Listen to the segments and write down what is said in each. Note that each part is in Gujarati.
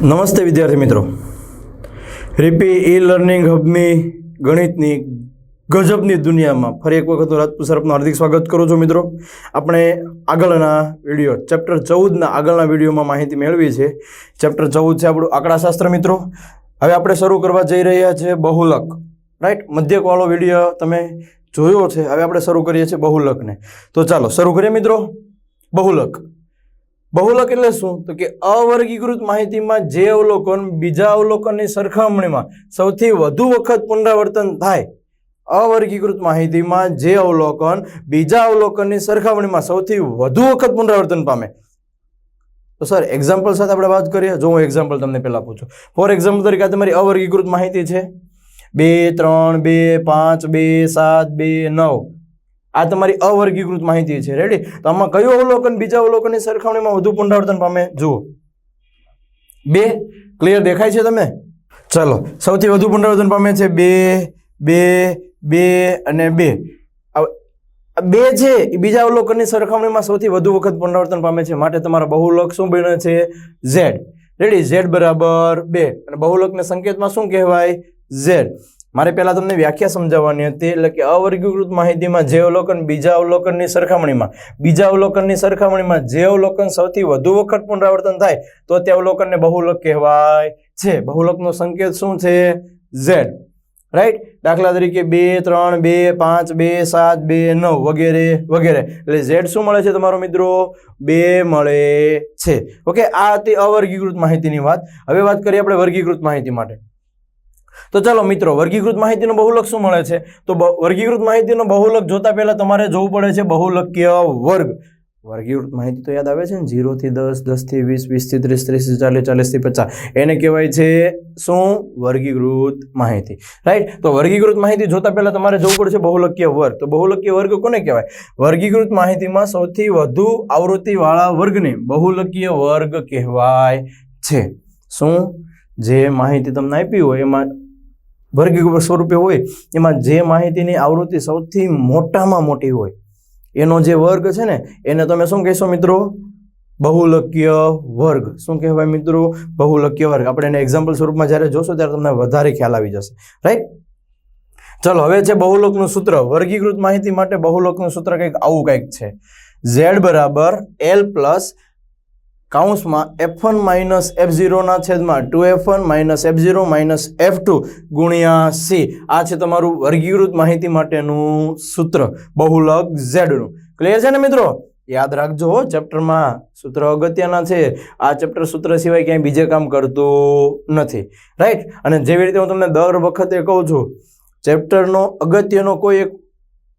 નમસ્તે વિદ્યાર્થી મિત્રો. રીપી ઈ લર્નિંગ હબની ગણિતની ગજબની દુનિયામાં ફરી એક વખત હું રાજપૂત હાર્દિક સ્વાગત કરું છું મિત્રો. આપણે આગળના વીડિયો, ચેપ્ટર ચૌદના આગળના વિડીયોમાં માહિતી મેળવી છે. ચેપ્ટર ચૌદ છે આપણું આંકડાશાસ્ત્ર મિત્રો. હવે આપણે શરૂ કરવા જઈ રહ્યા છીએ બહુલક રાઈટ મધ્યકવાળો વીડિયો તમે જોયો છે. હવે આપણે શરૂ કરીએ છીએ બહુલકને. તો ચાલો, શરૂ કરીએ મિત્રો. બહુલક. બહુલક એટલે શું? તો કે અવર્ગીકૃત માહિતીમાં જે અવલોકન બીજા અવલોકનની સરખામણીમાં સૌથી વધુ વખત પુનરાવર્તન થાય, અવર્ગીકૃત માહિતીમાં જે અવલોકન બીજા અવલોકનની સરખામણીમાં સૌથી વધુ વખત પુનરાવર્તન પામે. તો સર એક્ઝામ્પલ સાથે આપણે વાત કરીએ. જો હું એક્ઝામ્પલ તમને પહેલાં પૂછું. ફોર એક્ઝામ્પલ તરીકે તમારી અવર્ગીકૃત માહિતી છે. બે, ત્રણ, બે, પાંચ, બે, સાત, બે, નવ. આ તમારી અવર્ગીકૃત માહિતી છે. રેડી તો આમાં કયું અવલોકન? બીજા અવલોકનની સરખામણીમાં વધુ પુનરાવર્તન પામે? જુઓ. બે? ક્લિયર દેખાય છે તમે ચલો. સૌથી વધુ પુનરાવર્તન પામે છે બે બે બે અને બે. બે છે એ બીજા અવલોકનની સરખામણીમાં સૌથી વધુ વખત પુનરાવર્તન પામે છે. માટે તમારા બહુલક શું બને છે? ઝેડ રેડી ઝેડ બરાબર બે. અને બહુલકના સંકેતમાં શું કહેવાય? ઝેડ મારે પહેલાં તમને વ્યાખ્યા સમજાવવાની હતી, એટલે કે અવર્ગીકૃત માહિતીમાં જે અવલોકન બીજા અવલોકનની સરખામણીમાં, બીજા અવલોકનની સરખામણીમાં જે અવલોકન સૌથી વધુ વખત પુનરાવર્તન થાય, તો તે અવલોકનને બહુલક કહેવાય છે. બહુલકનો સંકેત શું છે? ઝેડ રાઈટ દાખલા તરીકે બે, ત્રણ, બે, પાંચ, બે, સાત, બે, નવ, વગેરે વગેરે. એટલે ઝેડ શું મળે છે તમારો મિત્રો? બે મળે છે. ઓકે આ હતી અવર્ગીકૃત માહિતીની વાત. હવે વાત કરીએ આપણે વર્ગીકૃત માહિતી માટે. તો ચાલો મિત્રો, વર્ગીકૃત માહિતીનો બહુલક શું મળે છે? તો વર્ગીકૃત માહિતીનો બહુલક જોતા પહેલા તમારે જોવું પડે છે બહુલકીય વર્ગ. વર્ગીકૃત માહિતી તો યાદ આવે છે ને? ઝીરોથી દસ દસથી વીસ વીસથી ત્રીસ ત્રીસથી ચાલીસ ચાલીસથી પચાસ. એને કહેવાય છે શું? વર્ગીકૃત માહિતી. રાઈટ તો વર્ગીકૃત માહિતી જોતા પહેલાં તમારે જોવું પડશે બહુલકીય વર્ગ. તો બહુલકીય વર્ગ કોને કહેવાય? વર્ગીકૃત માહિતીમાં સૌથી વધુ આવૃત્તિવાળા વર્ગને બહુલકીય વર્ગ કહેવાય છે. શું? જે માહિતી તમને આપી હોય એમાં વર્ગીકૃત સ્વરૂપે હોય, એમાં જે માહિતીની આવૃત્તિ સૌથી મોટામાં મોટી હોય, એનો જે વર્ગ છે ને, એને તમે શું કહેશો મિત્રો? બહુલકીય વર્ગ. શું કહેવાય મિત્રો? બહુલક્ય વર્ગ. આપણે એને એક્ઝામ્પલ સ્વરૂપમાં જ્યારે જોશો ત્યારે તમને વધારે ખ્યાલ આવી જશે. રાઈટ ચલો, હવે છે બહુલોકનું સૂત્ર. વર્ગીકૃત માહિતી માટે બહુલોકનું સૂત્ર કંઈક આવું કંઈક છે. ઝેડ બરાબર એલ પ્લસ કાઉન્સમાં એફ વન માઇનસ એફ ઝીરોના છેદમાં two F one minus F zero minus F two ગુણ્યા સી આ છે તમારું વર્ગીકૃત માહિતી માટેનું સૂત્ર, બહુલક ઝેડનું ક્લિયર છે ને મિત્રો? યાદ રાખજો ચેપ્ટરમાં સૂત્ર અગત્યના છે. આ ચેપ્ટર સૂત્ર સિવાય ક્યાંય બીજે કામ કરતું નથી. રાઈટ અને જેવી રીતે હું તમને દર વખતે કહું છું, ચેપ્ટરનો અગત્યનો કોઈ એક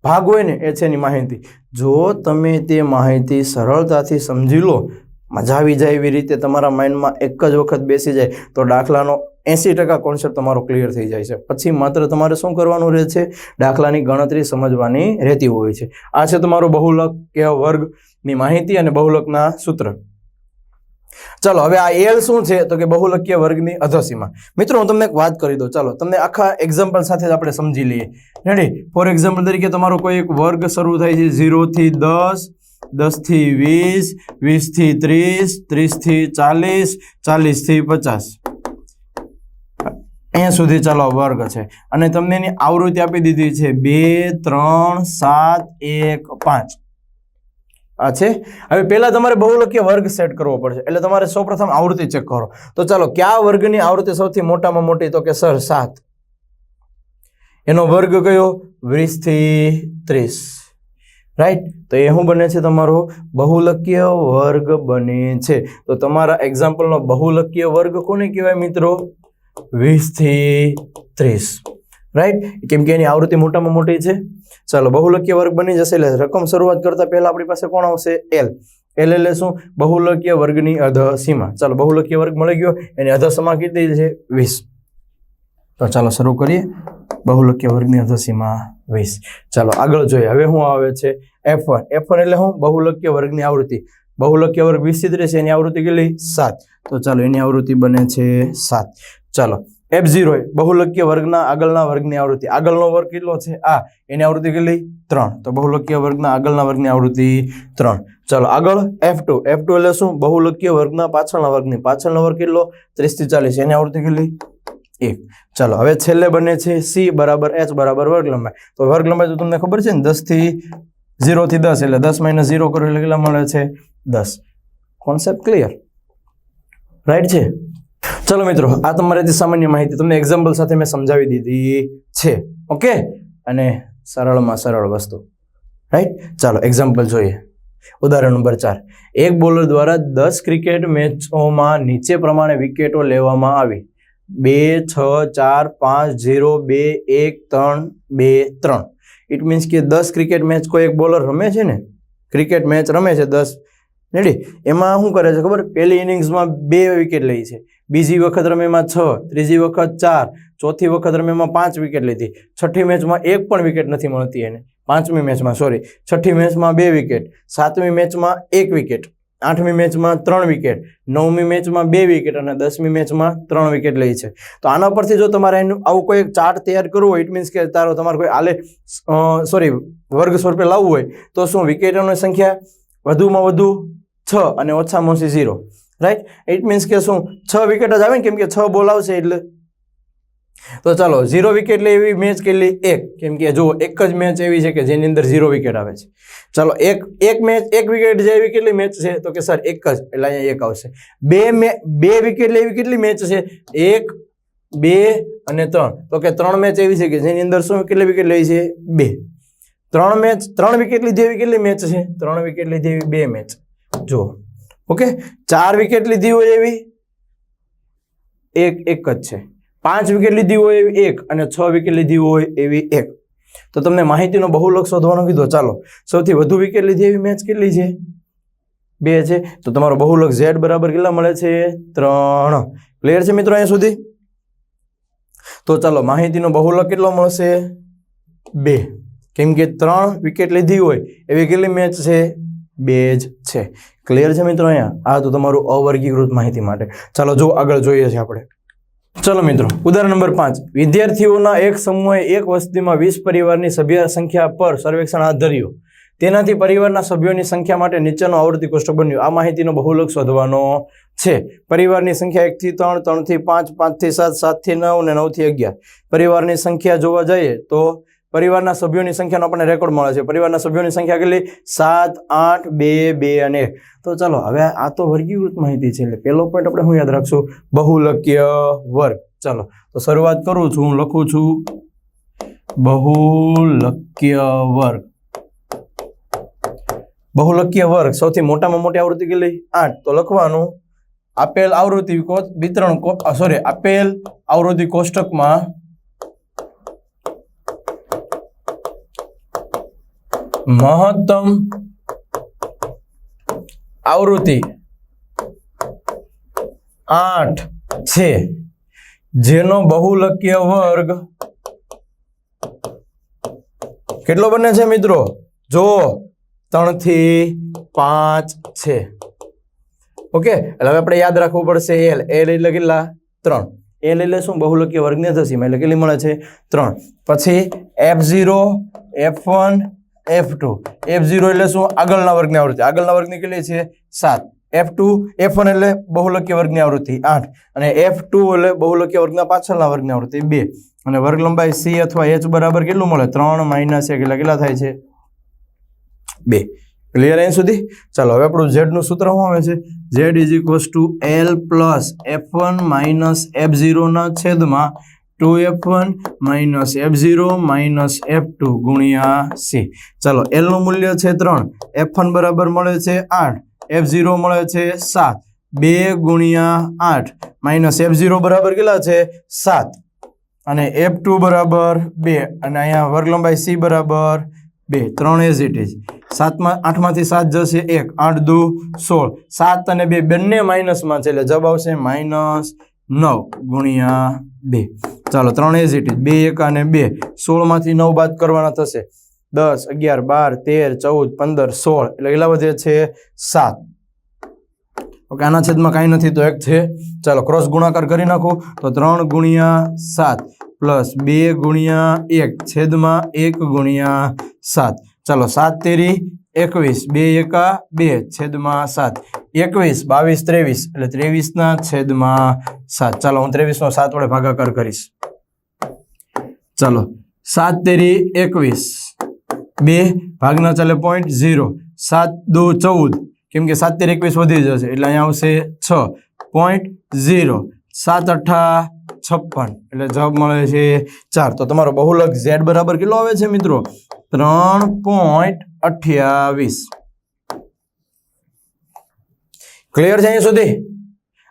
ભાગ હોય ને, એ છે એની માહિતી. જો તમે તે માહિતી સરળતાથી સમજી લો મજા આવી જાય એવી રીતે તમારા માઇન્ડમાં એક જ વખત બેસી જાય, તો દાખલાનો એંસી ટકા કોન્સેપ્ટ તમારો ક્લિયર થઈ જાય છે. પછી માત્ર તમારે શું કરવાનું રહે છે? દાખલાની ગણતરી સમજવાની રહેતી હોય છે. આ છે તમારો બહુલક કે વર્ગની માહિતી અને બહુલકના સૂત્ર. ચાલો, હવે આ એલ શું છે? તો કે બહુલકીય વર્ગની અધસીમા. મિત્રો, હું તમને એક વાત કરી દઉં. ચાલો, તમને આખા એક્ઝામ્પલ સાથે જ આપણે સમજી લઈએ. રેડી ફોર એક્ઝામ્પલ તરીકે તમારો કોઈ એક વર્ગ શરૂ થાય છે, ઝીરોથી દસ દસથી વીસ, વીસથી ત્રીસ, ત્રીસથી ચાલીસ, ચાલીસથી પચાસ. અહીંયા સુધી ચાલો વર્ગ છે. અને તમને એની આવૃત્તિ આપી દીધી છે બે, ત્રણ, સાત, એક, પાંચ. આ છે? હવે પહેલાં તમારે બહુલકીય વર્ગ સેટ કરવો પડશે. એટલે તમારે સૌપ્રથમ આવૃત્તિ ચેક કરો. તો ચાલો, કયા વર્ગની આવૃત્તિ સૌથી મોટામાં મોટી? તો કે સર, સાત. એનો વર્ગ કયો? વીસથી ત્રીસ. રાઈટ તો એ શું બને છે તમારો? બહુલકીય વર્ગ બને છે. તો તમારા એક્ઝામ્પલનો બહુલકીય વર્ગ કોને કહેવાય મિત્રો? વીસથી ત્રીસ. રાઈટ કેમ કે એની આવૃત્તિ મોટામાં મોટી છે. ચાલો, બહુલકીય વર્ગ બની જશે એટલે રકમ શરૂઆત કરતાં પહેલાં આપણી પાસે કોણ આવશે? એલ એલ એટલે શું? બહુલકીય વર્ગની અધસીમા ચાલો, બહુલકીય વર્ગ મળી ગયો. એની અધસીમા કેટલી છે? વીસ. તો ચાલો, શરૂ કરીએ. બહુલકીય વર્ગની અધસીમા વીસ. ચાલો, આગળ જોઈએ. હવે શું આવે છે એફ વન એફ વન એટલે શું બહુલક્ય વર્ગની આવૃત્તિ. બહુલક્ય વર્ગ વીસથી રહેશે એની આવૃત્તિ કેટલી? સાત. તો ચાલો, એની આવૃત્તિ બને છે સાત. ચાલો એફ ઝીરો બહુલક્ય વર્ગના આગળના વર્ગની આવૃત્તિ. આગળનો વર્ગ કેટલો છે? આ. એની આવૃત્તિ કેટલી? ત્રણ. તો બહુલક્ય વર્ગના આગળના વર્ગની આવૃત્તિ ત્રણ. ચાલો, આગળ એફ ટુ એફ ટુ એટલે શું? બહુલક્ય વર્ગના પાછળના વર્ગની. પાછળનો વર્ગ કેટલો? ત્રીસથી ચાલીસ. એની આવૃત્તિ કેટલી? એક. ચાલો, હવે છેલ્લે બને છે સી બરાબર એચ બરાબર વર્ગ લંબાઈ તો વર્ગ લંબાઈ તો તમને ખબર છે ને, દસથી ઝીરોથી દસ એટલે દસ માઇનસ ઝીરો કરો એટલે કેટલા મળે છે? દસ. Concept clear? રાઈટ છે? ચલો મિત્રો, આ તમારાથી સામાન્ય માહિતી તમને એક્ઝામ્પલ સાથે મેં સમજાવી દીધી છે. ઓકે? અને સરળમાં સરળ વસ્તુ. રાઈટ? ચાલો એક્ઝામ્પલ જોઈએ. ઉદાહરણ નંબર ચાર. એક બોલર દ્વારા દસ ક્રિકેટ મેચોમાં નીચે પ્રમાણે વિકેટો લેવામાં આવી. બે, છ, ચાર, પાંચ, ઝીરો, બે, એક, ત્રણ, બે, ત્રણ. ઇટ મીન્સ કે દસ ક્રિકેટ મેચ કોઈ એક બોલર રમે છે ને? ક્રિકેટ મેચ રમે છે દસ. રેડી એમાં શું કરે છે ખબર? પહેલી ઇનિંગ્સમાં બે વિકેટ લે છે. બીજી વખત રમે એમાં છ, ત્રીજી વખત ચાર, ચોથી વખત રમે એમાં પાંચ વિકેટ લીધી. છઠ્ઠી મેચમાં એક પણ વિકેટ નથી મળતી એને. પાંચમી મેચમાં સોરી છઠ્ઠી મેચમાં બે વિકેટ સાતમી મેચમાં એક વિકેટ આઠમી મેચમાં ત્રણ વિકેટ, નવમી મેચમાં બે વિકેટ અને દસમી મેચમાં ત્રણ વિકેટ લે છે. તો આના પરથી જો તમારે એનું આવું કોઈ ચાર્ટ તૈયાર કરવું હોય ઇટ મીન્સ કે તારો તમારે કોઈ આલે સોરી વર્ગ સ્વરૂપે લાવવું હોય, તો શું વિકેટોની સંખ્યા વધુમાં વધુ છ અને ઓછામાં ઓછી ઝીરો રાઈટ ઇટ મીન્સ કે શું છ વિકેટ જ આવે ને, કેમ કે છ બોલ આવશે એટલે તો ચાલો ઝીરો વિકેટ લે એવી મેચ કેટલી એક? કેમ કે જુઓ, એક જ મેચ એવી છે કે જેની અંદર ઝીરો વિકેટ આવે છે. ચાલો, એક એક મેચ એક વિકેટ જેવી કેટલી મેચ છે? તો કે સર એક જ, એટલે અહીંયા એક આવશે. બે મે બે વિકેટ લેવી કેટલી મેચ છે? એક, બે અને ત્રણ. તો કે ત્રણ મેચ એવી છે કે જેની અંદર શું કેટલી વિકેટ લે છે? બે. ત્રણ મેચ ત્રણ વિકેટ લીધી કેટલી મેચ છે? ત્રણ વિકેટ લીધી એવી બે મેચ જુઓ. ઓકે? ચાર વિકેટ લીધી હોય એવી? એક એક જ છે. પાંચ વિકેટ લીધી હોય એવી એક અને છ વિકેટ લીધી હોય એવી એક. તો તમને માહિતીનો બહુલક શોધવાનો કીધો, ચાલો. સૌથી વધુ વિકેટ લીધી એવી મેચ કેટલી છે? બે છે. તો તમારો બહુલક ઝેડ બરાબર કેટલા મળે છે? ત્રણ. ક્લિયર છે મિત્રો અહીંયા સુધી? તો ચાલો, માહિતીનો બહુલક કેટલો મળશે? બે. કેમ કે ત્રણ વિકેટ લીધી હોય એવી કેટલી મેચ છે? બે જ છે. ક્લિયર છે મિત્રો અહીંયા? આ તો તમારું અવર્ગીકૃત માહિતી માટે. ચાલો, જો આગળ જોઈએ છે આપણે. ચલો મિત્રો, ઉદાહરણ નંબર પાંચ. વિદ્યાર્થીઓના એક સમૂહે એક વસ્તીમાં વીસ પરિવારની સભ્ય સંખ્યા પર સર્વેક્ષણ હાથ ધર્યું. તેનાથી પરિવારના સભ્યોની સંખ્યા માટે નીચેનો આવૃત્તિ કોષ્ટક બન્યું. આ માહિતીનો બહુલક શોધવાનો છે. પરિવારની સંખ્યા એકથી ત્રણ ત્રણથી પાંચ પાંચથી સાત સાતથી નવ અને નવથી અગિયાર. પરિવારની સંખ્યા જોવા જઈએ તો પરિવારના સભ્યોની સંખ્યાનો આપણને રેકોર્ડ મળે છે. પરિવારના સભ્યોની સંખ્યા કેટલી? સાત, આઠ, બે બે અને તો ચાલો, હવે આ તો વર્ગીકૃત માહિતી છે, એટલે પહેલો પોઈન્ટ આપણે હું યાદ રાખશું? બહુલક્ય વર્ગ. ચાલો, તો શરૂઆત કરું છું, હું લખું છું. બહુલક્ય વર્ગ. બહુલકીય વર્ગ, સૌથી મોટામાં મોટી આવૃત્તિ કેટલી? આઠ. તો લખવાનું, આપેલ આવૃત્તિ વિતરણ સોરી આપેલ આવૃત્તિ કોષ્ટકમાં મહત્તમ આવૃત્તિ આઠ છે. જેનો બહુલકીય વર્ગ કેટલો બને છે મિત્રો? જો ત્રણથી પાંચ છે. ઓકે, એટલે હવે આપણે યાદ રાખવું પડશે. એલ એલ એટલે કેટલા? ત્રણ. એલ એટલે શું? બહુલકીય વર્ગને થશે એટલે કેટલી મળે છે? ત્રણ. પછી F zero F one F two F zero એટલે શું? આગળના વર્ગની આવૃત્તિ. આગળના વર્ગની કેટલી છે? સાત. એફ ટુ એફ વન એટલે બહુલકીય વર્ગની આવૃત્તિ. આઠ. અને એફ ટુ એટલે બહુલકીય વર્ગના પાછળના વર્ગની આવૃત્તિ. બે. અને વર્ગ લંબાઈ સી અથવા એચ બરાબર કેટલું મળે? ત્રણ માઇનસ એક એટલે કેટલા થાય છે? બે. ક્લિયર અહીં સુધી? ચાલો, હવે આપણું ઝેડનું સૂત્ર શું આવે છે? Z is equals to L plus F one minus F ઝીરોના છેદમાં two F one minus F zero minus F two ગુણ્યા સી. ચાલો એલનું મૂલ્ય છે ત્રણ. એફ વન બરાબર મળે છે આઠ. એફ ઝીરો મળે છે સાત. બે ગુણ્યા આઠ. માઇનસ એફ ઝીરો બરાબર કેટલા છે? સાત. અને એફ ટુ બરાબર બે. અને અહીંયા વર્ગલંબાઈ સી બરાબર બે. ત્રણ એઝ ઇટ ઇઝ સાતમાં, આઠમાંથી સાત જશે એક. આઠ દુ સોળ. સાત અને બે બંને માઇનસમાં છે. એટલે જવાબ આવશે માઇનસ નવ ગુણ્યા બે. ચાલો ત્રણ એઝ ઇટ બે એક અને બે. સોળમાંથી નવ બાદ કરવાના થશે. દસ, અગિયાર, બાર, તેર, ચૌદ, પંદર, સોળ. એટલે કેટલા વધે છે સાત. ઓકે, આના છેદમાં કાંઈ નથી તો એક છે. ચાલો ક્રોસ ગુણાકાર કરી નાખો. તો ત્રણ ગુણ્યા સાત પ્લસ બે ગુણ્યા એક. છેદમાં એક ગુણ્યા સાત. ચાલો, સાત તેરી એકવીસ. બે એકા બે. છેદમાં સાત. એકવીસ, બાવીસ, ત્રેવીસ એટલે ત્રેવીસના છેદમાં સાત. ચાલો, હું ત્રેવીસનો સાત વડે ભાગાકાર કરીશ. ચાલો, સાત તેરી એકવીસ. બે ભાગના ચાલે પોઈન્ટ ઝીરો સાત દો ચૌદ. કેમ કે સાત તેર એકવીસ વધી જશે, એટલે અહીંયા આવશે છ. પોઈન્ટ ઝીરો સાત અઠ્ઠા છપ્પન. એટલે જવાબ મળે છે ચાર. તો તમારો બહુલક ઝેડ બરાબર કેટલો આવે છે મિત્રો? ત્રણ પોઈન્ટ અઠ્યાવીસ. ક્લિયર છે અહીંયા સુધી?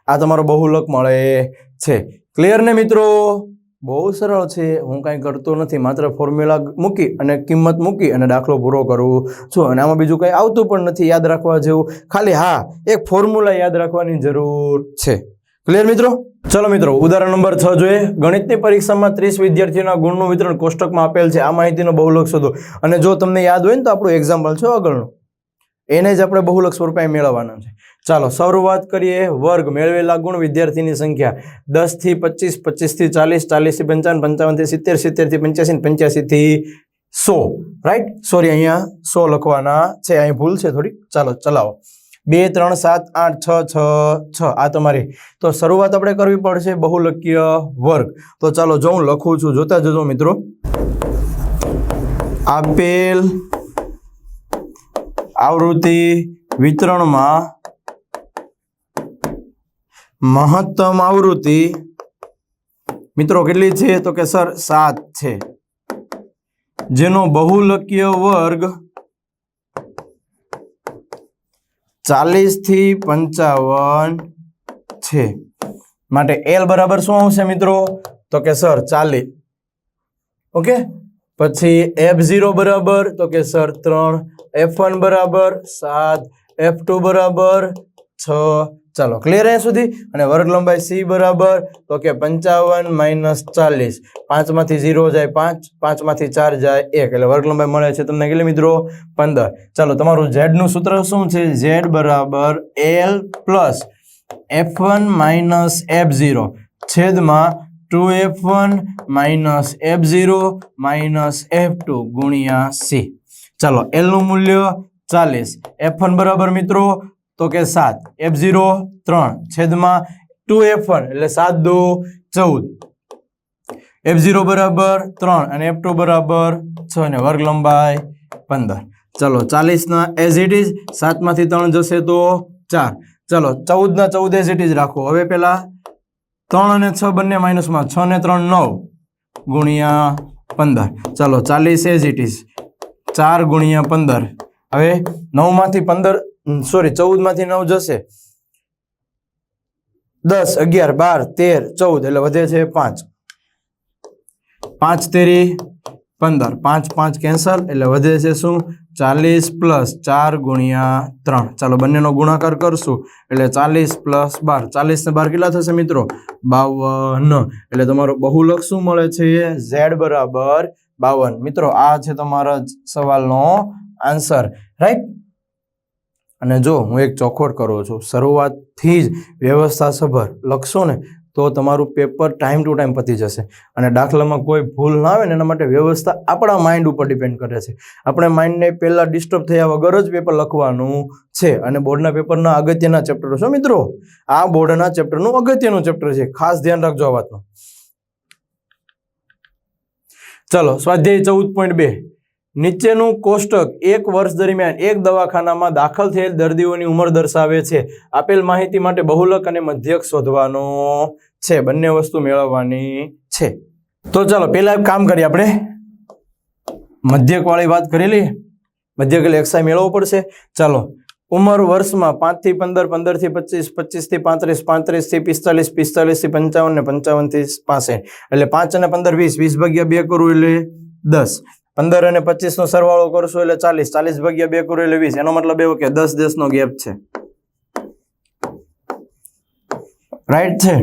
આ તમારો બહુલક મળે છે. ક્લિયર ને મિત્રો? બહુ સરળ છે. હું કાંઈ કરતો નથી. માત્ર ફોર્મ્યુલા મૂકી અને કિંમત મૂકી અને દાખલો પૂરો કરું છું. અને આમાં બીજું કંઈ આવતું પણ નથી. યાદ રાખવા જેવું. ખાલી હા, એક ફોર્મ્યુલા યાદ રાખવાની જરૂર છે. ક્લિયર મિત્રો? ચલો મિત્રો, ઉદાહરણ નંબર છ જોઈએ. ગણિતની પરીક્ષામાં ત્રીસ વિદ્યાર્થીઓના ગુણનું વિતરણ કોષ્ટકમાં આપેલ છે. આ માહિતીનો બહુલક શોધો. અને જો તમને યાદ હોય ને તો આપણું એક્ઝામ્પલ છે આગળનું. એને જ આપણે બહુલક્ષ રૂપિયા મેળવવાના છે. ચાલો, શરૂઆત કરીએ વર્ગ. મેળવેલા ગુણ વિદ્યાર્થીની સંખ્યા દસથી પચીસ, પચીસથી ચાલીસ, ચાલીસથી પંચાવન, પંચાવનથી સિત્તેર, સિત્તેરથી પંચ્યાસી, પંચ્યાસીથી સો. રાઈટ સોરી અહીંયા સો લખવાના છે. અહીં ભૂલ છે થોડી ચાલો, ચલાવો. બે, ત્રણ, સાત, આઠ, છ છ છ. આ તમારી. તો શરૂઆત આપણે કરવી પડશે બહુલકીય વર્ગ. તો ચાલો, જો હું લખું છું, જોતા જજો મિત્રો. આપેલ આવૃત્તિ વિતરણમાં મહત્તમ આવૃત્તિ મિત્રો કેટલી છે? તો કે સર, સાત છે. જેનો બહુલકીય વર્ગ ચાલીસથી પંચાવન છે. માટે એલ બરાબર શું આવશે મિત્રો? તો કે સર, ચાલીસ. ઓકે? પછી એફ ઝીરો બરાબર, તો કે સર, ત્રણ. એફ વન બરાબર સાત એફ ટુ બરાબર છ. ચાલો ક્લિયર અહીંયા સુધી? અને વર્ગ લંબાઈ સી બરાબર, તો કે પંચાવન માઇનસ ચાલીસ. પાંચમાંથી ઝીરો જાય પાંચ પાંચમાંથી ચાર જાય એક. એટલે વર્ગ લંબાઈ મળે છે તમને કેટલી મિત્રો? પંદર. ચાલો, તમારું ઝેડનું સૂત્ર શું છે? ઝેડ બરાબર L plus F one minus F zero છેદમાં two F one minus F zero minus F two ગુણ્યા સી ચાલો એલનું મૂલ્ય ચાલીસ. એફ બરાબર મિત્રો તો કે સાત. એફ ઝીરો ત્રણ. છેદમાં ટુ એફ એટલે સાત દો ચૌદ. એફ ઝીરો બરાબર ત્રણ અને એફ બરાબર છ અને વર્ગ લંબાઈ પંદર. ચલો ચાલીસના એઝ ઇટ ઇઝ સાતમાંથી ત્રણ જશે તો ચાર. ચલો ચૌદના ચૌદ એઝ ઇટ ઇઝ રાખો. હવે પેલા ત્રણ અને છ બંને માઇનસમાં છ ને ત્રણ નવ ગુણ્યા પંદર. ચલો ચાલીસ એઝ ઇટ ઇઝ ચાર ગુણ્યા પંદર. હવે નવમાંથી પંદર સોરી ચૌદમાંથી નવ જશે. દસ, અગિયાર, બાર, તેર, ચૌદ, એટલે વધે છે પાંચ. પાંચ તેરી પંદર. પાંચ પાંચ કેન્સલ, એટલે વધે છે શું? ચાલીસ પ્લસ ચાર ગુણ્યા ત્રણ. ચાલો બંનેનો ગુણાકાર કરશું. એટલે ચાલીસ પ્લસ બાર. ચાલીસ ને બાર કેટલા થશે મિત્રો? બાવન. એટલે તમારો બહુલક શું મળે છે? ઝેડ બરાબર બાવન. મિત્રો, આ છે તમારા સવાલનો આન્સર. રાઈટ અને જો હું એક ચોખવટ કરું છું, શરૂઆતથી જ વ્યવસ્થાસભર લખશો ને, તો તમારું પેપર ટાઈમ ટુ ટાઈમ પતી જશે. અને દાખલામાં કોઈ ભૂલ ના આવે ને, એના માટે વ્યવસ્થા આપણા માઇન્ડ ઉપર ડિપેન્ડ કરે છે. આપણે માઇન્ડને પહેલાં ડિસ્ટર્બ થયા વગર જ પેપર લખવાનું છે, અને બોર્ડના પેપરના અગત્યના ચેપ્ટરો છે મિત્રો? આ બોર્ડના ચેપ્ટરનું અગત્યનું ચેપ્ટર છે. ખાસ ધ્યાન રાખજો આ વાતનું. ચલો, સ્વાધ્યાય ચૌદ પોઈન્ટ બે. નીચેનું કોષ્ટક એક વર્ષ દરમિયાન એક દવાખાનામાં દાખલ થયેલ દર્દીઓની ઉંમર દર્શાવે છે. આપેલ માહિતી માટે બહુલક અને મધ્યક શોધવાનો છે. બંને વસ્તુ મેળવવાની છે. તો ચાલો, પહેલા કામ કરીએ આપણે. મધ્યક વાળી વાત કરી લઈએ. મધ્યક એટલે એક્સાઈ મેળવવો પડશે. ચાલો ઉંમર વર્ષમાં પાંચથી પંદર, પંદરથી પચીસ, પચીસથી પાંત્રીસ, પાંત્રીસથી પિસ્તાલીસ, પિસ્તાલીસથી પંચાવન ને પંચાવનથી પાસઠ. એટલે પાંચ અને પંદર વીસ વીસ ભાગ્યા બે કરું એટલે દસ. પંદર અને પચીસનો સરવાળો કરશો એટલે ચાલીસ. ચાલીસ ભાગ્યા બે કરું એટલે વીસ. એનો મતલબ એવો કે દસ દેશનો ગેપ છે. રાઈટ છે?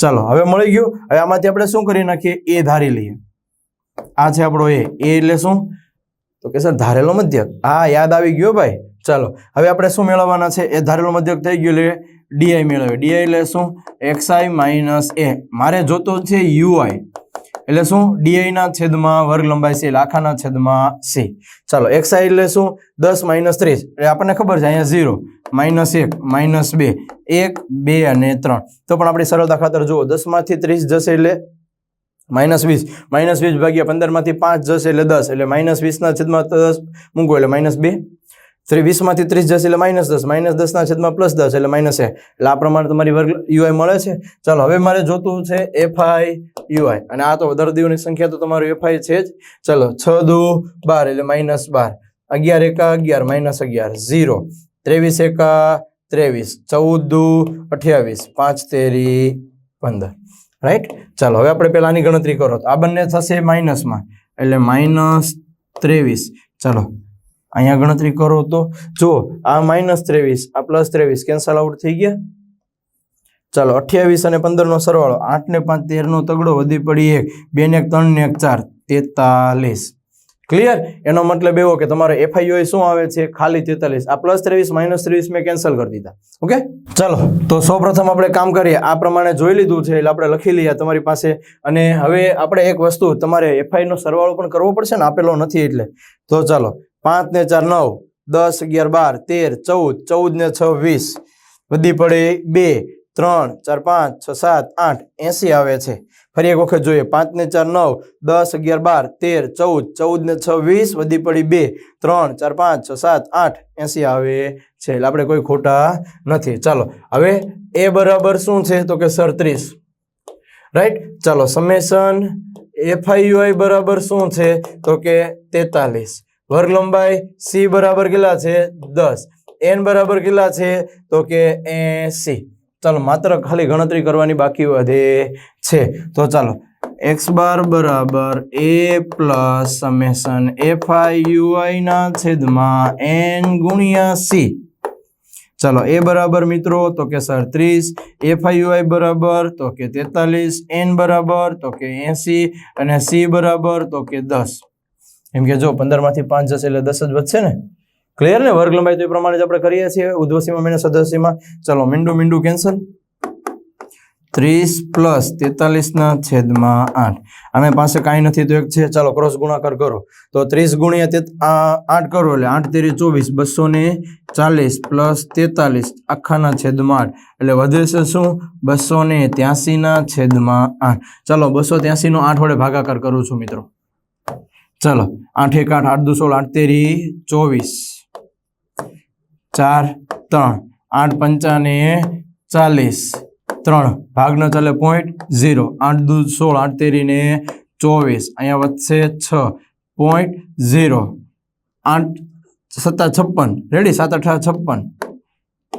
ચાલો, હવે મળી ગયું. હવે આમાંથી આપણે શું કરી નાખીએ? એ ધારી લઈએ. આ છે આપણો એ. એ એટલે શું? તો કે સર, ધારેલો મધ્યક. હા યાદ આવી ગયો ભાઈ? ચાલો, હવે આપણે શું મેળવવાના છે? એ ધારેલો મધ્યક થઈ ગયું, એટલે ડીઆઈ મેળવે ડીઆઈ એટલે શું? એક્સઆઈ માઇનસ એ મારે જોતો છે યુઆઈ એટલે શું? ડીઆઈ ના છેદમાં વર્ગ લંબાઈ છે લાખાના છેદમાં સી ચાલો એક્સઆઈ એટલે શું? દસ માઇનસ ત્રીસ. એટલે આપણને ખબર છે, અહીંયા ઝીરો માઇનસ એક માઇનસ બે. એક, બે અને ત્રણ. તો પણ આપણી સરળતા ખાતર જુઓ, દસમાંથી ત્રીસ જશે એટલે માઇનસ વીસ. માઇનસ વીસ ભાગ્યા પંદરમાંથી પાંચ જશે એટલે દસ. એટલે માઇનસ વીસના છેદમાં દસ મૂકો, એટલે માઇનસ બે. ત્રી વીસમાંથી ત્રીસ જશે એટલે માઇનસ દસ. માઇનસ દસના છેદમાં પ્લસ દસ એટલે માઇનસ એ. એટલે આ પ્રમાણે તમારી વર્ગ યુઆઈ મળે છે. ચાલો, હવે મારે જોતું છે એફઆઈ યુઆઈ અને આ તો દર્દીઓની સંખ્યા તો તમારું એફઆઈ છે જ. ચલો, છ દુ બાર એટલે માઇનસ બાર. અગિયાર એકા અગિયાર માઇનસ અગિયાર. ઝીરો ત્રેવીસ એકા ત્રેવીસ. ચૌદ દુ અઠ્યાવીસ. પાંચ તેરી પંદર. રાઈટ ચાલો, હવે આપણે પહેલાંની ગણતરી કરો. આ બંને થશે માઇનસમાં એટલે માઇનસ ત્રેવીસ. ચાલો. અહીંયા ગણતરી કરો તો જુઓ આ માઇનસ ત્રેવીસ, આ પ્લસ ત્રેવીસ કેન્સલ આઉટ થઈ ગયા. ચાલો, અઠ્યાવીસ અને પંદરનો સરવાળો, આઠ ને પાંચ તેરનો તગડો વધી પડી એક, બે ને એક, ત્રણ ને એક, ચાર, તેતાલીસ. ક્લિયર એનો મતલબ એવો કે તમારો એફઆઈઓ શું આવે છે? ખાલી તેતાલીસ. આ પ્લસ ત્રેવીસ, માઇનસ ત્રેવીસ મેં કેન્સલ કરી દીધા. ઓકે ચાલો, તો સૌપ્રથમ આપણે કામ કરીએ. આ પ્રમાણે જોઈ લીધું છે એટલે આપણે લખી લઈએ તમારી પાસે. અને હવે આપણે એક વસ્તુ, તમારે એફઆઈ નો સરવાળો પણ કરવો પડશે ને? આપેલો નથી એટલે. તો ચાલો પાંચ ને ચાર નવ, દસ અગિયાર બાર, તેર, ચૌદ ચૌદ ને છ વીસ. વધી પડે બે, ત્રણ, ચાર, પાંચ, છ, સાત, આઠ, એસી આવે છે. ફરી એક વખત જોઈએ. પાંચ ને ચાર નવ, દસ અગિયાર બાર, તેર, ચૌદ ચૌદ ને છ વીસ. વધી પડી બે, ત્રણ, ચાર, પાંચ, છ, સાત, આઠ, એસી આવે છે. એટલે આપણે કોઈ ખોટા નથી. ચાલો, હવે એ બરાબર શું છે? તો કે સડત્રીસ. રાઈટ ચાલો સમેશન એફઆઈયુઆઈ બરાબર શું છે? તો કે તેતાલીસ. વર્ગ લંબાઈ સી બરાબર કેટલા છે? દસ. એન બરાબર કેટલા છે? તો કે એસી. ચાલો, માત્ર ખાલી ગણતરી કરવાની બાકી વધે છે. તો ચાલો, એક્સ બાર બરાબર A plus summation F I યુઆઈના છેદમાં એન ગુણ્યા સી. ચાલો, એ બરાબર મિત્રો, તો કે સર ત્રીસ એફ આઈ બરાબર, તો કે તેતાલીસ. એન બરાબર, તો કે એસી. અને સી બરાબર, તો કે દસ. એમ કે જો પંદરમાંથી પાંચ જશે એટલે દસ જ વધશે ને? ક્લિયર ને? વર્ગ લંબાઈ તો એ પ્રમાણે જ આપણે કરીએ છીએ. ઉધ્વસીમાં મેં સદસ્યમાં ચલો, મીંડું મીંડું કેન્સલ ત્રીસ પ્લસ તેતાલીસના છેદમાં આઠ. અને પાસે કાંઈ નથી તો એક છે. ચાલો ક્રોસ ગુણાકાર કરો. તો ત્રીસ ગુણ્યા તે આઠ કરો એટલે આઠ તેરી ચોવીસ. બસો ને ચાલીસ પ્લસ તેતાલીસ આખાના છેદમાં આઠ. એટલે વધે છે શું? બસો ને ત્યાસીના છેદમાં આઠ. ચાલો, બસો ત્યાસીનો આઠ વડે ભાગાકાર કરું છું મિત્રો. ચાલો, આઠ એક આઠ આઠ દુ સોળ, આઠ તેરી, ચોવીસ. ચાર, ત્રણ, આઠ પંચાને ચાલીસ. ત્રણ ભાગ ન ચાલે પોઈન્ટ ઝીરો આઠ દુ સોળ, આઠ તેરીને ચોવીસ. અહીંયા વધશે છ. પોઈન્ટ ઝીરો આઠ, સત્તા છપ્પન. રેડી સાત અઠા છપ્પન.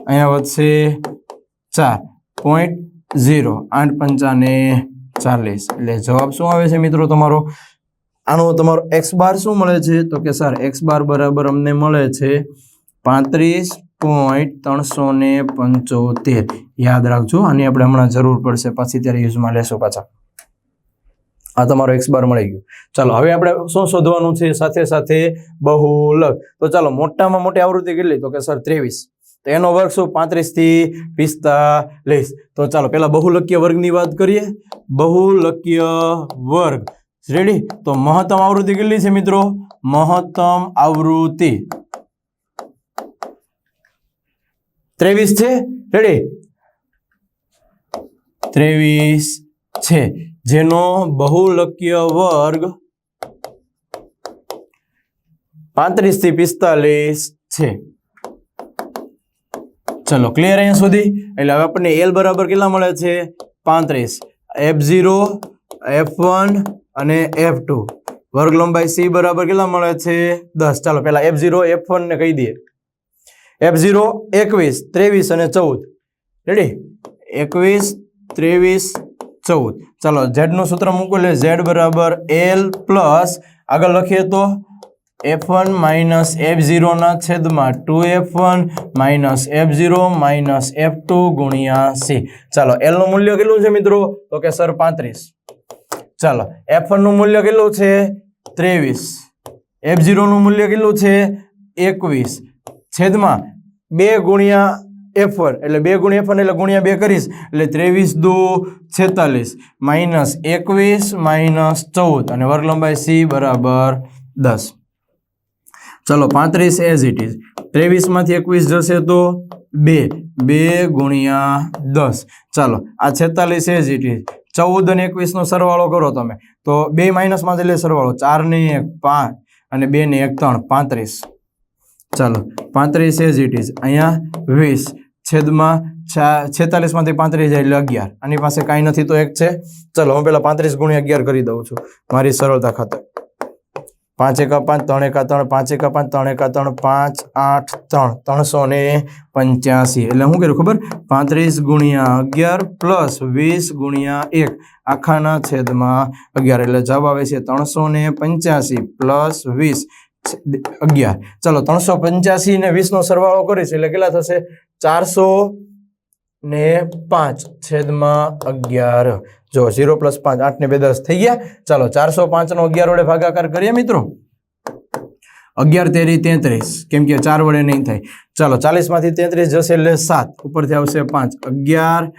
અહીંયા વધશે ચાર. પોઈન્ટ ઝીરો આઠ પંચાને ચાલીસ. એટલે જવાબ શું આવે છે મિત્રો તમારો? આનો તમારો એક્સ બાર શું મળે છે? તો કે સર એક્સ બાર બરાબર અમને મળે છે પાંત્રીસ પોઈન્ટ ત્રણસો ને પંચોતેર. યાદ રાખજો, આની આપણે હમણાં જરૂર પડશે, પછી ત્યારે યુઝમાં લેશો પાછા. આ તમારો એક્સ બાર મળી ગયો. ચાલો, હવે આપણે શું શોધવાનું છે? સાથે સાથે બહુલક. તો ચાલો, મોટામાં મોટી આવૃત્તિ કેટલી? તો કે સર ત્રેવીસ. તો એનો વર્ગ શું? પાંત્રીસથી પિસ્તાલીસ. તો ચાલો, પેલા બહુલકીય વર્ગની વાત કરીએ. બહુલકીય વર્ગ. રેડી તો મહત્તમ આવૃત્તિ કેટલી છે મિત્રો? મહત્તમ આવૃત્તિ. ત્રેવીસ છે? રેડી ત્રેવીસ છે. જેનો બહુલકીય વર્ગ પાંત્રીસથી પિસ્તાલીસ છે. ચલો ક્લિયર અહીંયા સુધી? એટલે હવે આપણને એલ બરાબર કેટલા મળે છે? પાંત્રીસ. એફ ઝીરો એફ વન અને એફ ટુ વર્ગ લંબાઈ સી બરાબર કેટલા મળે છે? દસ. ચાલો, પહેલાં એફ ઝીરો એફ વન ને કહી દઈએ. એફ ઝીરો એકવીસ, ત્રેવીસ અને ચૌદ. રેડી એકવીસ, ત્રેવીસ, ચૌદ. ચાલો ઝેડનું સૂત્ર મૂકો એટલે ઝેડ બરાબર એલ પ્લસ આગળ લખીએ તો એફ વન માઇનસ એફ ઝીરોના છેદમાં two F one minus F zero minus F two ગુણ્યા સી ચાલો એલનું મૂલ્ય કેટલું છે મિત્રો? તો કે સર, પાંત્રીસ. ચાલો એફનું મૂલ્ય કેટલું છે? ત્રેવીસ. એફ ઝીરો નું મૂલ્ય કેટલું છે? એકવીસ. છેદમાં બે ગુણ્યા એફ એટલે બે ગુણ્યા એફ એટલે ગુણ્યા બે કરીશ, એટલે ત્રેવીસ દો છેતાલીસ. માઇનસ એકવીસ માઇનસ ચૌદ, અને વર્ગ લંબાઈ સી બરાબર દસ. ચલો, પાંત્રીસ એઝ ઇટ ઇઝ ત્રેવીસમાંથી એકવીસ જશે તો બે બે ગુણ્યા દસ. ચાલો, આ છેતાલીસ એઝ ઇટ ઇઝ ચૌદ અને એકવીસનો સરવાળો કરો તમે. તો બે માઇનસમાંથી લે સરવાળો, ચાર ને એક, પાંચ અને બે ને એક, ત્રણ, પાંત્રીસ. ચાલો, પાંત્રીસ એઝ ઇટ ઇઝ અહીંયા વીસ છેદમાં છેતાલીસમાંથી પાંત્રીસ જાય એટલે અગિયાર. આની પાસે કાંઈ નથી તો એક છે. ચલો, હું પેલા પાંત્રીસ ગુણ્યા અગિયાર કરી દઉં છું. મારી સરળતા ખાતર. પાંચ એકા પાંચ, ત્રણ એકા ત્રણ, પાંચ એકા પાંચ, ત્રણ એકા ત્રણ, પાંચ, આઠ, ત્રણ. ત્રણસો ને પંચ્યાસી. એટલે શું કર્યું ખબર? પાંત્રીસ ગુણ્યા અગિયાર પ્લસ વીસ ગુણ્યા એક. આખાના છેદમાં અગિયાર. એટલે જવાબ આવે છે ત્રણસો ને પંચ્યાસી પ્લસ વીસ. અગિયાર. ચલો, ત્રણસો પંચ્યાસી ને વીસનો સરવાળો કરીશ. એટલે કેટલા થશે? ચારસો ને પાંચ. છેદમાં અગિયાર. જો ઝીરો પ્લસ પાંચ આઠ ને બે દસ થઈ ગયા, ચાલો ચારસો પાંચનો અગિયાર વડે ભાગાકાર કરીએ મિત્રો. અગિયાર, તેરી, તેત્રીસ. કેમ કે ચાર વડે નહીં થાય. ચાલો ચાલીસમાંથી તેત્રીસ જશે, એટલે સાત. ઉપરથી આવશે પાંચ. અગિયાર,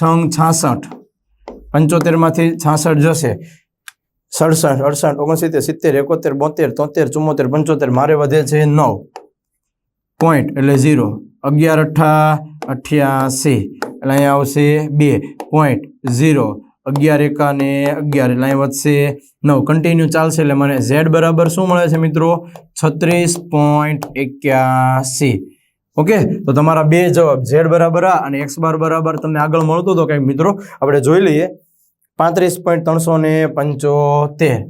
છંગ, છાસઠ. પંચોતેરમાંથી છાસઠ જશે. સડસઠ, અડસઠ, ઓગણસિત્તેર, સિત્તેર, એકોતેર, બોતેર, તોતેર, ચુમ્મોતેર, પંચોતેર. મારે વધે છે નવ. પોઈન્ટ એટલે ઝીરો. અગિયાર, અઠ્ઠા, અઠ્યાસી. એટલે અહીંયા આવશે બે. Point zero. અગિયાર એકા ને અગિયાર એટલે અહીં વધશે નવ. કન્ટિન્યુ ચાલશે એટલે મને ઝેડ બરાબર શું મળે છે મિત્રો? છત્રીસ પોઈન્ટ એક્યાસી. ઓકે તો તમારા બે જવાબ ઝેડ બરાબર આ અને એક્સ બાર બરાબર તમને આગળ મળતું હતું કંઈક મિત્રો આપણે જોઈ લઈએ. પાંત્રીસ પોઈન્ટ ત્રણસો ને પંચોતેર.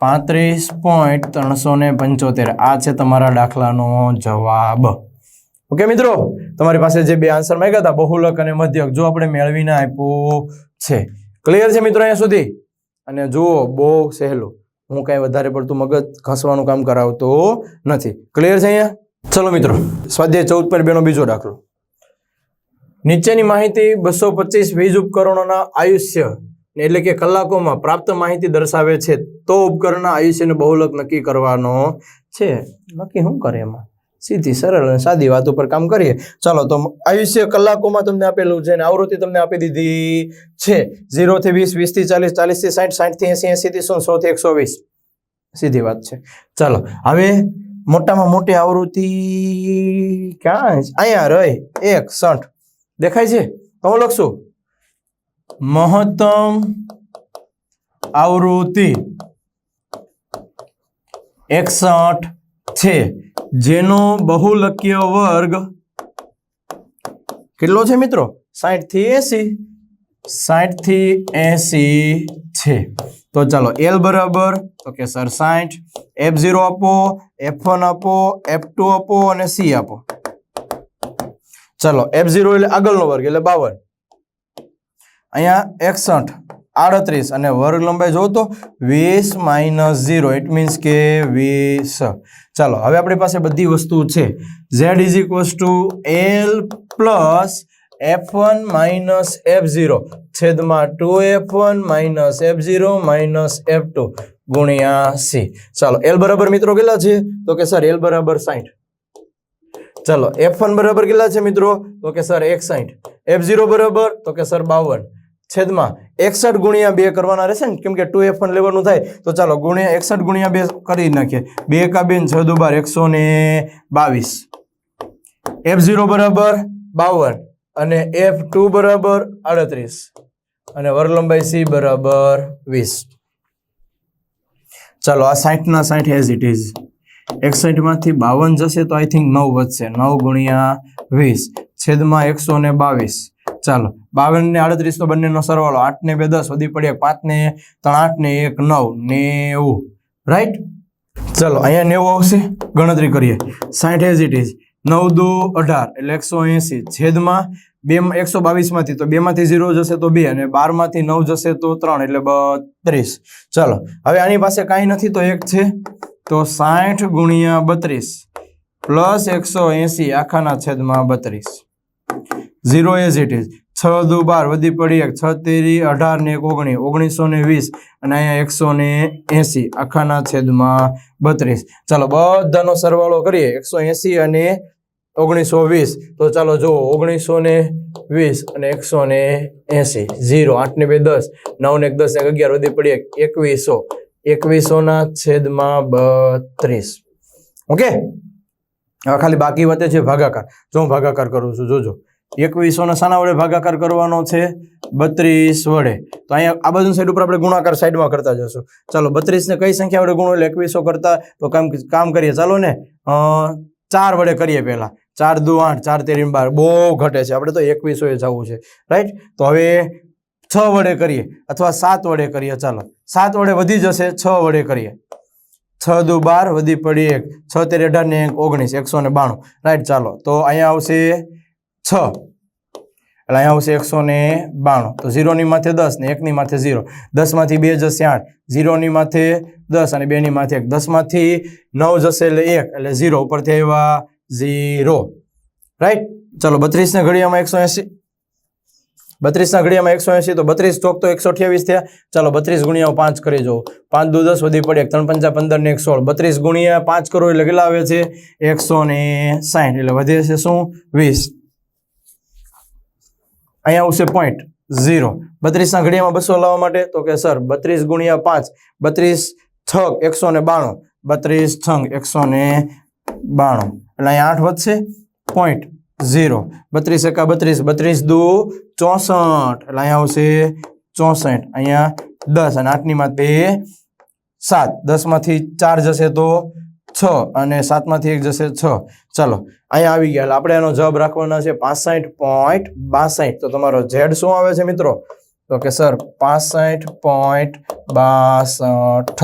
પાંત્રીસ પોઈન્ટ ત્રણસો ને પંચોતેર. આ છે તમારા દાખલાનો જવાબ. ઓકે મિત્રો? તમારી પાસે જે બે આન્સર માંગ્યા હતા, બહુલક અને મધ્યક, જો આપણે મેળવીને આપ્યું છે. ક્લિયર છે મિત્રો અહીંયા સુધી? અને જુઓ, બહુ સહેલું. હું કાંઈ વધારે પડતું મગજ ઘસવાનું કામ કરાવતો નથી. ક્લિયર છે અહીંયા? ચલો મિત્રો, સ્વાધ્યાય ચૌદ પર બેનો બીજો દાખલો. નીચેની માહિતી બસો પચીસ વીજ ઉપકરણોના આયુષ્ય એટલે કે કલાકોમાં પ્રાપ્ત માહિતી દર્શાવે છે. તો ઉપકરણના આયુષ્યને બહુલક નક્કી કરવાનો છે. નક્કી શું કરે એમાં? સીધી સરળ અને સાદી વાત ઉપર કામ કરીએ. ચાલો, તો આયુષ્ય કલાકોમાં તમને આપેલું છે અને આવૃત્તિ તમને આપી દીધી છે. ઝીરો થી વીસ વીસથી ચાલીસ ચાલીસથી સાઠ સાઠથી એસી એસી થી સો સો થી એકસો વીસ. સીધી વાત છે. ચાલો, હવે મોટામાં મોટી આવૃત્તિ ક્યાં? અહીંયા રહી. એક, સઠ. દેખાય છે? તો હું લખશું. મહત્તમ આવૃત્તિ એકસઠ છે. જેનો બહુલકીય વર્ગ કેટલો છે મિત્રો? સાઠથી એસી. સાઠથી એસી છે. તો ચાલો, એલ બરાબર, તો કે સર સાઠ એફ ઝીરો આપો એફ વન આપો એફ આપો અને સી આપો. ચાલો એફ ઝીરો એટલે આગળનો વર્ગ, એટલે બાવન. અહીંયા એકસઠ, આડત્રીસ અને વર્ગ લંબાઈ જો તો વીસ માઇનસ ઝીરો ઇટ મીન્સ કે વીસ. ચાલો, હવે આપણી પાસે બધી વસ્તુ છે. Z is equals to L plus F one minus F zero છેદમાં two F one minus F zero minus F two ગુણ્યા સી ચાલો એલ બરાબર મિત્રો કેટલા છે? તો કે સર એલ બરાબર સાઠ ચાલો એફ વન બરાબર કેટલા છે મિત્રો? તો કે સર એક સાઈઠ. એફ ઝીરો બરાબર, તો કે સર બાવન. છેદમાં એકસઠ ગુણ્યા બે કરવાના રહેશે ને, કેમ કે ટુ એફ વન લેવાનું થાય, તો ચાલો ગુણ્યા એકસઠ ગુણ્યા બે કરી નાખીએ. બે એકા બેન, છ દુ એકસો ને બાવીસ. એફ ઝીરો બરાબર બાવન અને એફ ટુ બરાબર આડત્રીસ અને વરલંબાઈ સી બરાબર વીસ. ચાલો, આ સાઠના સાઠ એઝ ઇટ ઇઝ એકસઠમાંથી બાવન જશે તો આઈ થિંક નવ વધશે, નવ ગુણ્યા વીસ. છેદમાં એકસો ને બાવીસ. ચાલો. બાવન ને આડત્રીસ તો બંનેનો સરવાળો આઠ ને બે દસ વધી પડે પાંચ ને ત્રણ આઠ ને એક નવ નેવું. રાઈટ ચાલો, અહીંયા નેવું આવશે. ગણતરી કરીએ. સાઠ એઝ ઇટ ઇઝ નવ દો અઢાર, એટલે એકસો એંસી. છેદમાં બે એકસો બાવીસમાંથી તો બેમાંથી ઝીરો જશે તો બે અને બારમાંથી નવ જશે તો ત્રણ, એટલે બત્રીસ. ચાલો, હવે આની પાસે કાંઈ નથી તો એક છે. તો સાઠ ગુણ્યા બત્રીસ, પ્લસ એકસો એંસી, આખાના છેદમાં બત્રીસ. ઝીરો એઝ ઇટ ઇઝ છ દુ બાર વધી પડી એક, છ તેરી, અઢાર ને એક, ઓગણીસ. ઓગણીસો ને વીસ અને અહીંયા એકસો ને એંસી. આખાના છેદમાં બત્રીસ. ચાલો, બધાનો સરવાળો કરીએ. એકસો એંસી અને ઓગણીસો વીસ. તો ચાલો, જુઓ. ઓગણીસો ને વીસ અને એકસો ને એંસી. ઝીરો આઠ ને બે, દસ. નવ ને એક, દસ એક, અગિયાર. વધી પડી એક. એકવીસો. એકવીસોના છેદમાં બત્રીસ. ઓકે? હવે ખાલી બાકી વધે છે ભાગાકાર. જો હું ભાગાકાર કરું છું, જોજો. એકવીસોના શાના વડે ભાગાકાર કરવાનો છે, બત્રીસ વડે. તો અહીંયા આ બાજુ સાઈડ ઉપર આપણે ગુણાકાર સાઈડમાં કરતા જશું. ચાલો, બત્રીસને કઈ સંખ્યા વડે ગુણો? એટલે એકવીસો કરતા, તો કામ કામ કરીએ. ચાલો ને ચાર વડે કરીએ પહેલાં. ચાર દુ આઠ, ચાર તેરી બાર. બહુ ઘટે છે. આપણે તો એકવીસોએ જવું છે. રાઈટ? તો હવે છ વડે કરીએ અથવા સાત વડે કરીએ. ચાલો, સાત વડે વધી જશે, છ વડે કરીએ. છ દુ બાર વધી પડી એક. છ તેર અઢાર ને એક ઓગણીસ. એકસો ને બાણું. રાઈટ, ચાલો. તો અહીંયા આવશે છ. એટલે અહીંયા આવશે એકસો ને બાણું. તો ઝીરોની માથે દસ ને એકની માથે ઝીરો. દસમાંથી બે જશે આઠ. ઝીરોની માથે દસ અને બેની માથે એક. દસમાંથી નવ જશે એટલે એક. એટલે ઝીરો ઉપરથી આવ્યા ઝીરો. રાઈટ ચાલો, બત્રીસને ઘડિયામાં એકસો એંસી. બત્રીસના ઘડિયામાં એકસો એંસી, તો બત્રીસ ચોક તો એકસો અઠ્યાવીસ થયા. ચાલો, બત્રીસ ગુણ્યા પાંચ કરી જુઓ. પાંચ દુ દસ વધી પડે ત્રણ પંચા પંદર ને એક સોળ. બત્રીસ ગુણ્યા પાંચ કરો એટલે કેટલા આવે છે? એકસો ને સાઠ એટલે વધે છે શું? વીસ. અહીંયા આવશે પોઈન્ટ ઝીરો બત્રીસના ઘડિયામાં બસો લાવવા માટે તો કે સર બત્રીસ ગુણ્યા પાંચ, બત્રીસ છ એકસો ને બાણું, બત્રીસ છંગ એકસો ને બાણું. એટલે અહીંયા આઠ વધશે પોઈન્ટ ઝીરો બત્રીસ એકા બત્રીસ બત્રીસ દુ ચોસઠ. એટલે અહીંયા આવશે ચોસઠ. અહીંયા દસ અને આઠની માં બે સાત. દસમાંથી ચાર જશે તો છ અને સાતમાંથી એક જશે છ. ચાલો, અહીંયા આવી ગયા. આપણે એનો જવાબ રાખવાના છે પાસઠ પોઈન્ટ બાસઠ. તો તમારો ઝેડ શું આવે છે મિત્રો? તો કે સર, પાસઠ પોઈન્ટ બાસઠ.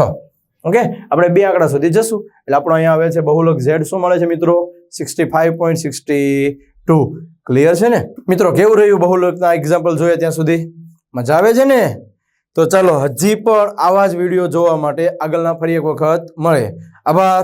ઓકે? આપણે બે આંકડા સુધી જશું. એટલે આપણો અહીંયા આવે છે બહુલક ઝેડ શું મળે છે મિત્રો? Sixty five point sixty two. Clear છે ને? મિત્રો, કેવું રહ્યું બહુલકના એક્ઝામ્પલ જોઈએ ત્યાં સુધી? મજા આવે છે ને? તો ચાલો, હજી પણ આવા જ વીડિયો જોવા માટે આગળના ફરી એક વખત મળે. আবার